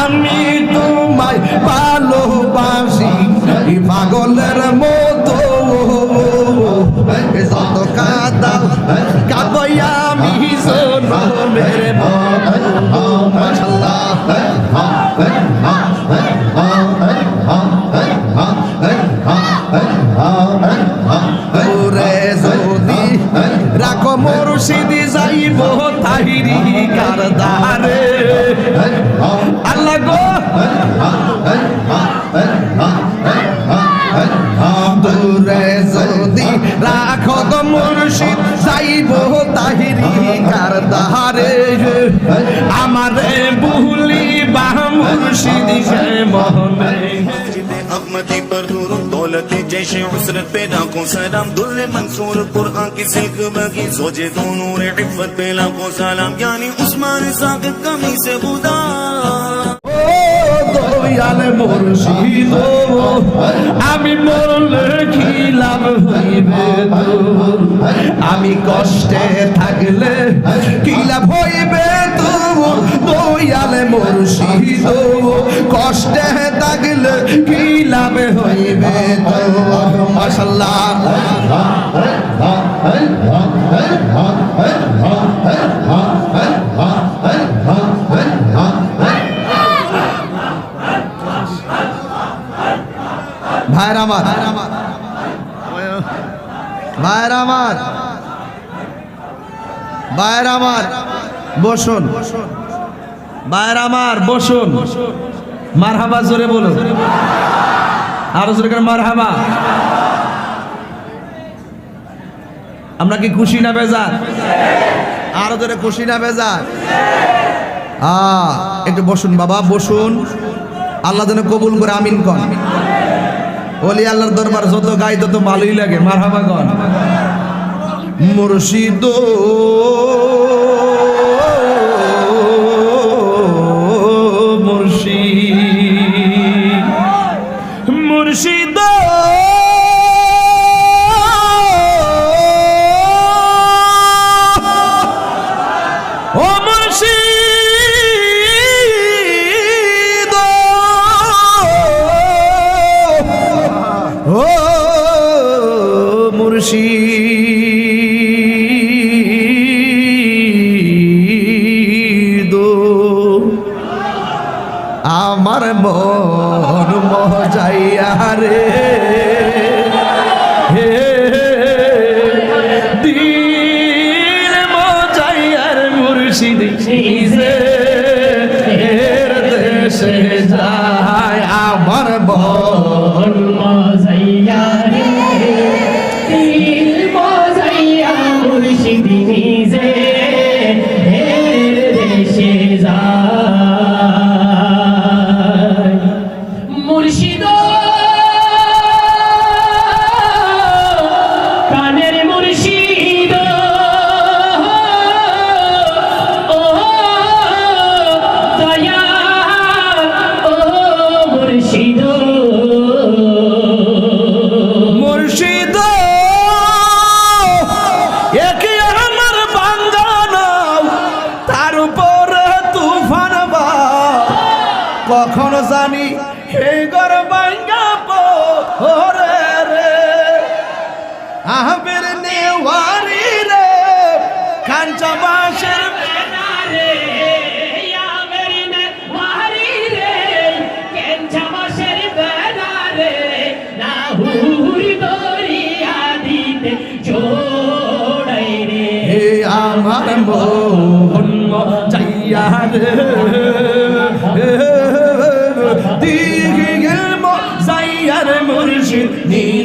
আমি তোমায় ভালোবাসি। পাগলের মতো। যত কাদাও কাদই আমি যদি রাখো মুর্শিদি, যাইব তাহিরি কারদারে তাহিরি কারদারে আমারে বুহলি বাহ মুর্শিদি সে মহনে अहमदी पर दूर दौलत जैसे उसरत पैदा को सलाम दुल मंसूर कुरान की सिल्क बगी सोचे दोनों रे इफ्फत पे लाखों सलाम यानी उस्मान साकिब कमी से बुदा ও দয়াল মুর্শিদ আমি মরলে কি লাভ হইবে আমি কষ্টে থাকলে কি লাভ হইবে তোর দয়াল মুর্শিদ কষ্টে থাকলে কি লাভ হইবে তোর মাশাল্লাহ। ভাইর আমার। ভাইর আমার। ভাইর আমার, বসুন। ভাইর আমার, বসুন। মারহাবা জোরে বলুন। আরও জোরে করে মারহাবা। আমরা কি খুশি না বেজার? আরও জোরে খুশি না বেজার? আ, একটু বসুন বাবা, বসুন। আল্লাহ যেন কবুল করে, আমিন কন। ওলি আল্লাহর দরবার যত গাই তত ভালোই লাগে। মারহাবা গন মুর্শিদ মুর্শিদ আমার মন মজাইয়া রে। হে দিল মজাইয়ার মুর্শিদ এর দেশে যায় আমার মন মজাইয়া কখনো জানি? হে গর বাঙ্গা পরে রে। আহবের নেওয়ারি রে কাঞ্চা বাসের রে আমার না মারি রে।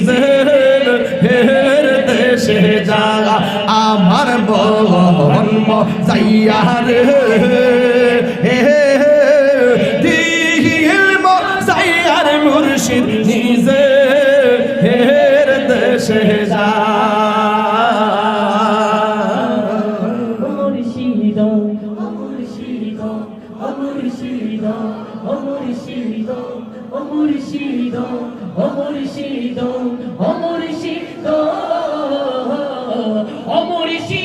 নিজের হের দেশে যাগা আমার বন্ম মজাইয়া রে মুর্শিদ নিজের হের দেশে যা ও মুর্শিদ ও মুর্শিদ ও মুর্শিদ ও মুর্শিদ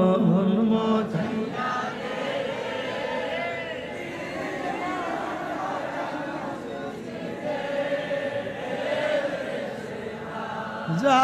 যা